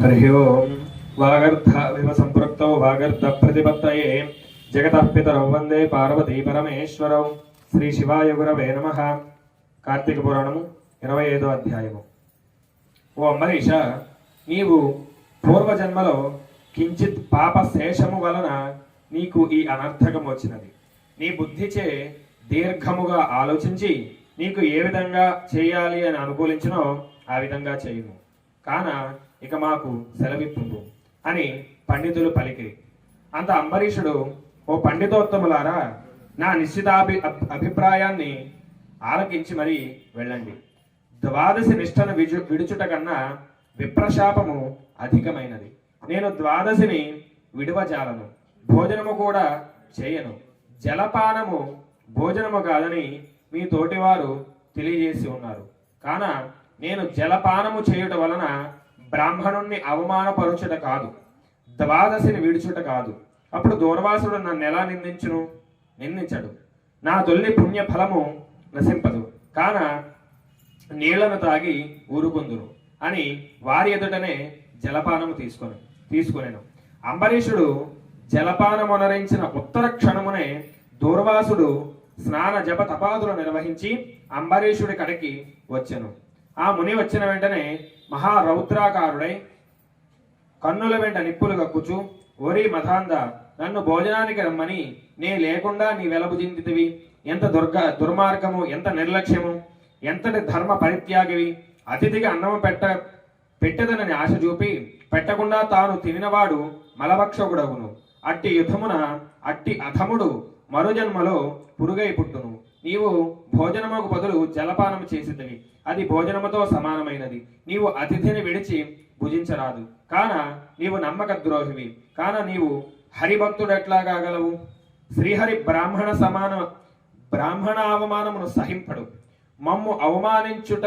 हरि ओम् वागर्धाविव सम्पृक्तौ वागर्धप्रतिपत्तये जगतः पितरौ वन्दे పార్వతీ పరమేశ్వరౌ శ్రీ శివాయ గురవే నమ కార్తీక పురాణము ఇరవై ఐదో అధ్యాయము ఓ అంబరీష నీవు పూర్వజన్మలో కించిత్ పాప శేషము వలన నీకు ఈ అనర్థకం వచ్చినది నీ బుద్ధిచే దీర్ఘముగా ఆలోచించి నీకు ఏ విధంగా చేయాలి అని అనుకూలించినో ఆ విధంగా చేయుము కాన ఇక మాకు సెలవిప్పు అని పండితులు పలికిరి అంత అంబరీషుడు ఓ పండితోత్తములారా నా నిశ్చితాభి అభి- అభిప్రాయాన్ని ఆలకించి మరీ వెళ్ళండి. ద్వాదశి నిష్టను విజు విడుచుట కన్నా విప్రశాపము అధికమైనది. నేను ద్వాదశిని విడువజాలను భోజనము కూడా చేయను. జలపానము భోజనము కాదని మీ తోటివారు తెలియజేసి ఉన్నారు. కాన నేను జలపానము చేయుట వలన బ్రాహ్మణుణ్ణి అవమానపరుచుట కాదు ద్వాదశిని విడుచుట కాదు. అప్పుడు దూర్వాసుడు నన్ను ఎలా నిందించును? నిందించడు. నా తొలి పుణ్య ఫలము నశింపదు కాన నీళ్ళను తాగి ఊరుకుందురు అని వారి ఎదుటనే జలపానము తీసుకొని తీసుకునేను. అంబరీషుడు జలపానమునరించిన ఉత్తర క్షణమునే దూర్వాసుడు స్నాన జప తపాదులు నిర్వహించి అంబరీషుడి కడికి వచ్చెను. ఆ ముని వచ్చిన వెంటనే మహారౌద్రాకారుడై కన్నుల వెంట నిప్పులు కక్కుచు ఒరి మథాంద నన్ను భోజనానికి రమ్మని. నే లేకుండా నీ వెలబుజిందితివి ఎంత దుర్గ దుర్మార్గము ఎంత నిర్లక్ష్యము ఎంతటి ధర్మ పరిత్యాగివి. అతిథిగా అన్నము పెట్ట పెట్టదనని ఆశ చూపి పెట్టకుండా తాను తినినవాడు మలభక్షకుడగును. అట్టి యుధమున అట్టి అధముడు మరుజన్మలో పురుగై పుట్టును. నీవు భోజనముకు బదులు జలపానము చేసిదివి అది భోజనముతో సమానమైనది. నీవు అతిథిని విడిచి భుజించరాదు. కాన నీవు నమ్మక ద్రోహివి. కాన నీవు హరిభక్తుడు ఎట్లా కాగలవు శ్రీహరి బ్రాహ్మణ సమాన బ్రాహ్మణ అవమానమును సహింపడు. మమ్ము అవమానించుట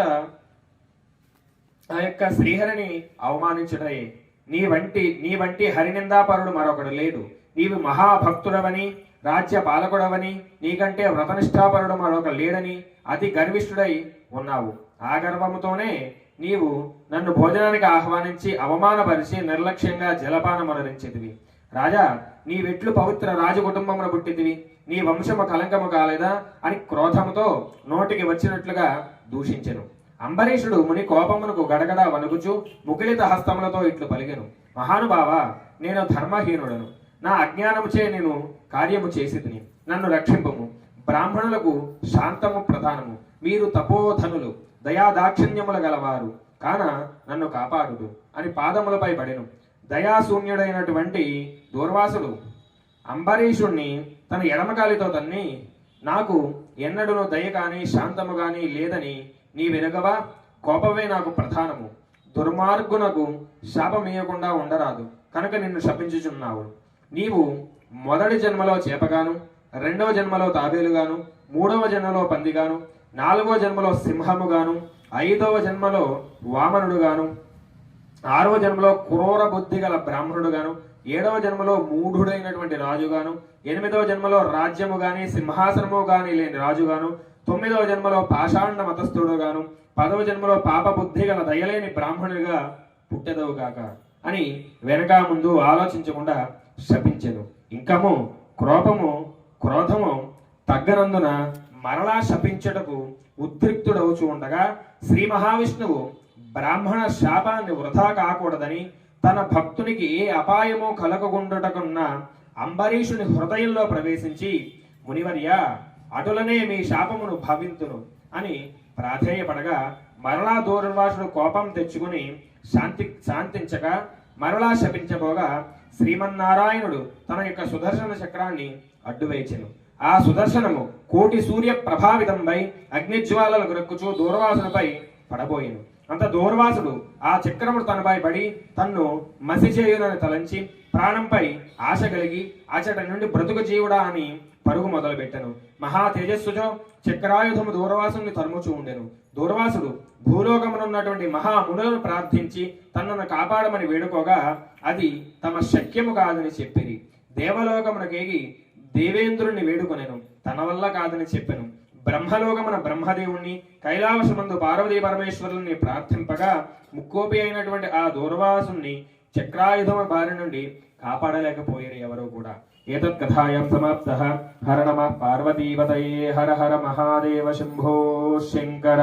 ఆ యొక్క శ్రీహరిని అవమానించుటయే. నీ వంటి నీ వంటి హరినిందాపరుడు మరొకడు లేడు. నీవు మహాభక్తుడవని రాజ్య పాలకుడవని నీకంటే వ్రతనిష్టాపరుడు మరొక లేడని అతి గర్విష్ఠుడై ఉన్నావు. ఆ గర్వముతోనే నీవు నన్ను భోజనానికి ఆహ్వానించి అవమానపరిచి నిర్లక్ష్యంగా జలపానమనరించేదివి రాజా నీ వెట్లు పవిత్ర రాజకుటుంబమున పుట్టిదివి నీ వంశము కలంకము కాలేదా అని క్రోధముతో నోటికి వచ్చినట్లుగా దూషించెను. అంబరీషుడు ముని కోపమునకు గడగడ వణుకుచు ముకిలిత హస్తములతో ఇట్లు పలిగెను మహానుభావ నేను ధర్మహీనుడను. నా అజ్ఞానముచే నేను కార్యము చేసిదిని నన్ను రక్షింపము. బ్రాహ్మణులకు శాంతము ప్రధానము. మీరు తపోధనులు దయాదాక్షిణ్యముల గలవారు. కాన నన్ను కాపాడుడు అని పాదములపై పడెను. దయాశూన్యుడైనటువంటి దూర్వాసుడు అంబరీషుణ్ణి తన ఎడమగాలితో తన్ని నాకు ఎన్నడూను దయ కానీ శాంతము కానీ లేదని నీ వెనుగవా కోపమే నాకు ప్రధానము. దుర్మార్గునకు శాపమేయకుండా ఉండరాదు. కనుక నిన్ను శపించుచున్నావు. నీవు మొదటి జన్మలో చేపగాను రెండవ జన్మలో తాబేలుగాను మూడవ జన్మలో పందిగాను నాలుగవ జన్మలో సింహముగాను ఐదవ జన్మలో వామనుడుగాను ఆరవ జన్మలో క్రూర బుద్ధి గల బ్రాహ్మణుడుగాను ఏడవ జన్మలో మూఢుడైనటువంటి రాజుగాను ఎనిమిదవ జన్మలో రాజ్యము గాని సింహాసనము గాని లేని రాజుగాను తొమ్మిదవ జన్మలో పాషాండ మతస్థుడుగాను పదవ జన్మలో పాప బుద్ధి గల దయలేని బ్రాహ్మణుడిగా పుట్టెదవుగాక అని వెనక ముందు ఆలోచించకుండా శపించెను. ఇంకము క్రోపము క్రోధము తగ్గనందున మరలా శపించుటకు ఉద్రిక్తుడవుచు ఉండగా శ్రీ మహావిష్ణువు బ్రాహ్మణ శాపాన్ని వృధా కాకూడదని తన భక్తునికి ఏ అపాయమో కలగకుండుటకున్న అంబరీషుని హృదయంలో ప్రవేశించి మునివర్య అటులనే మీ శాపమును భవింతును అని ప్రాధేయపడగా మరలా దూర్వాసుడు కోపం తెచ్చుకుని శాంతి శాంతించగా మరలా శపించబోగా శ్రీమన్నారాయణుడు తన యొక్క సుదర్శన చక్రాన్ని అడ్డువేచెను. ఆ సుదర్శనము కోటి సూర్య ప్రభావితంపై అగ్నిజ్వాలలు గ్రక్కుచూ దూర్వాసునిపై పడబోయెను. అంత దూర్వాసుడు ఆ చక్రముడు తనపై పడి తన్ను మసి చేయునని తలంచి ప్రాణంపై ఆశ కలిగి అచట నుండి బ్రతుకు జీవుడా అని పరుగు మొదలుపెట్టెను. మహా తేజస్సుతో చక్రాయుధము దూర్వాసుని తరుముచూ ఉండెను. దూర్వాసుడు భూలోకమునున్నటువంటి మహామునులను ప్రార్థించి తనను కాపాడమని వేడుకోగా అది తమ శక్యము కాదని చెప్పిరి. దేవలోకమునకేగి దేవేంద్రుణ్ణి వేడుకొనెను. తన వల్ల కాదని చెప్పెను. బ్రహ్మలోకమున బ్రహ్మదేవుణ్ణి కైలాసమందు పార్వతీ పరమేశ్వరుల్ని ప్రార్థింపగా ముక్కోపి అయినటువంటి ఆ దూర్వాసుని చక్రాయుధమ బారి నుండి కాపాడలేకపోయారు ఎవరో కూడా. ఏతత్ కథాయం సమాప్త. హర నమ పార్వతీపతయే హర హర మహాదేవ శంభో శంకర.